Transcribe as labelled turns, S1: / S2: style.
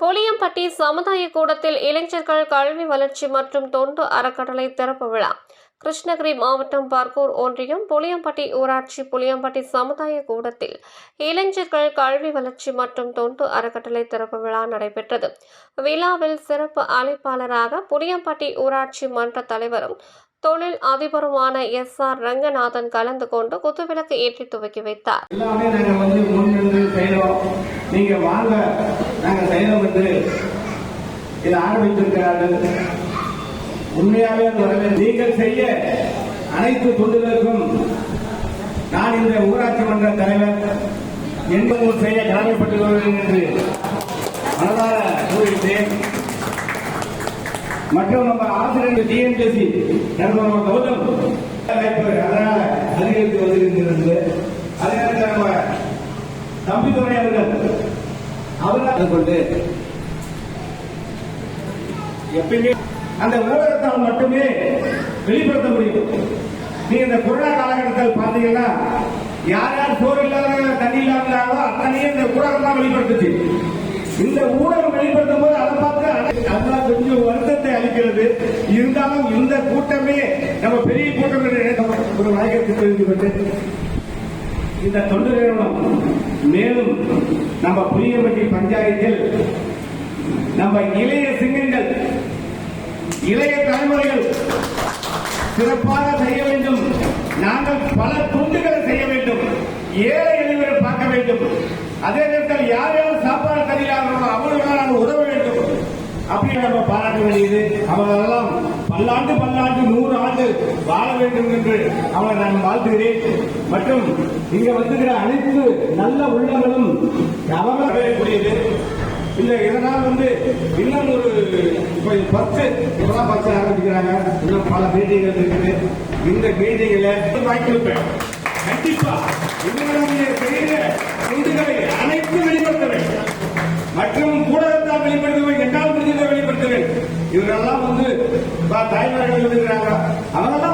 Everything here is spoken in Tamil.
S1: புளியம்பட்டி சமுதாய கூடத்தில் இளைஞர்கள் கல்வி வளர்ச்சி மற்றும் தொண்டு அறக்கட்டளை திறப்பு விழா. கிருஷ்ணகிரி மாவட்டம் பர்கூர் ஒன்றியம் புளியம்பட்டி ஊராட்சி புளியம்பட்டி சமுதாய கூடத்தில் இளைஞர்கள் கல்வி வளர்ச்சி மற்றும் தொண்டு அறக்கட்டளை திறப்பு விழா நடைபெற்றது. விழாவில் சிறப்பு அழைப்பாளராக புளியம்பட்டி ஊராட்சி மன்ற தலைவரும் தொழில் அதிபருமான எஸ். ஆர். ரங்கநாதன் கலந்து கொண்டு குத்துவிளக்கு ஏற்றி துவக்கி வைத்தார்.
S2: நீங்க வாங்க. நாங்க செய்யறோம் என்று இதை ஆரம்பித்திருக்கிறார்கள். உண்மையாகவே அது வரவே நீங்கள் செய்ய அனைத்து தொண்டுகளுக்கும் நான் இந்த ஊராட்சி மன்ற தலைவர் எங்கும் செய்ய கடமைப்பட்டுள்ளேன் என்று மனதார கூறிவிட்டேன். மற்றும் நம்ம ஆசிரியர் டிஎன்பிஎஸ்சி நம்ம கௌதம் வாய்ப்பு அதனால அதிகரித்து வருகின்றது அதே நேரத்தில் நம்ம தம்பித்துறை அவர்கள் அவர்கள் கொண்டு எப்பயுமே அந்த விவரத்தை மட்டுமே வெளிப்படுத்த முடியும். நீ இந்த கொரோனா காலகட்டத்தில் பார்த்தீங்கன்னா யார் யார் சோறு இல்லாத தண்ணி இல்லாமலோ அத்தனையும் இந்த ஊடகம் தான் வெளிப்படுத்துச்சு. இந்த ஊடகம் வெளிப்படுத்தும் போது அதை பார்த்து அதெல்லாம் கொஞ்சம் வருத்தத்தை அளிக்கிறது. இருந்தாலும் இந்த கூட்டமே நம்ம பெரிய கூட்டம் என்று ஒரு வழக்கத்தை தெரிந்து கொண்டு இந்த தொண்டு நிறுவனம் மேலும் நம்ம புளியம்பட்டி பஞ்சாயத்தில் நம்ம இளைய சிங்கங்கள் இளைய தலைமுறைகள் சிறப்பாக செய்ய வேண்டும். நாங்கள் பல துண்டுகளை செய்ய வேண்டும். ஏழை எளிவரை பார்க்க வேண்டும். அதே நேரத்தில் யார் யாரும் சாப்பாடு தருகிறார்களோ அவர்களுக்கு நாங்கள் உதவ வேண்டும். அப்படின்னு நம்ம பாராட்ட வேண்டியது. அவர்களெல்லாம் பல்லாண்டு பல்லாண்டு நூறு ஆண்டு வாழ வேண்டும் என்று அவரை நான் வாழ்த்துகிறேன். மற்றும் இங்க வந்துகிற அனைத்து நல்ல உள்ளங்களும் அவர்களுடையது இல்ல இதனால் வந்து இன்னும் ஒரு பத்து இப்பதான் பத்து ஆரம்பிக்கிறாங்க. இன்னும் பல மீட்டிங்கள் இருக்குது. இந்த மீட்டிங்ல வாய்ப்பிருப்பேன் கண்டிப்பா இதனுடைய பெரிய தொண்டுகளை அனைத்தும் வெளிப்படுத்துவேன். மற்றும் கூட இருந்தால் வெளிப்படுத்துவேன் எட்டாம் முடிஞ்சதை வெளிப்படுத்துவேன். இவரெல்லாம் வந்து మా తాయి దగ్గర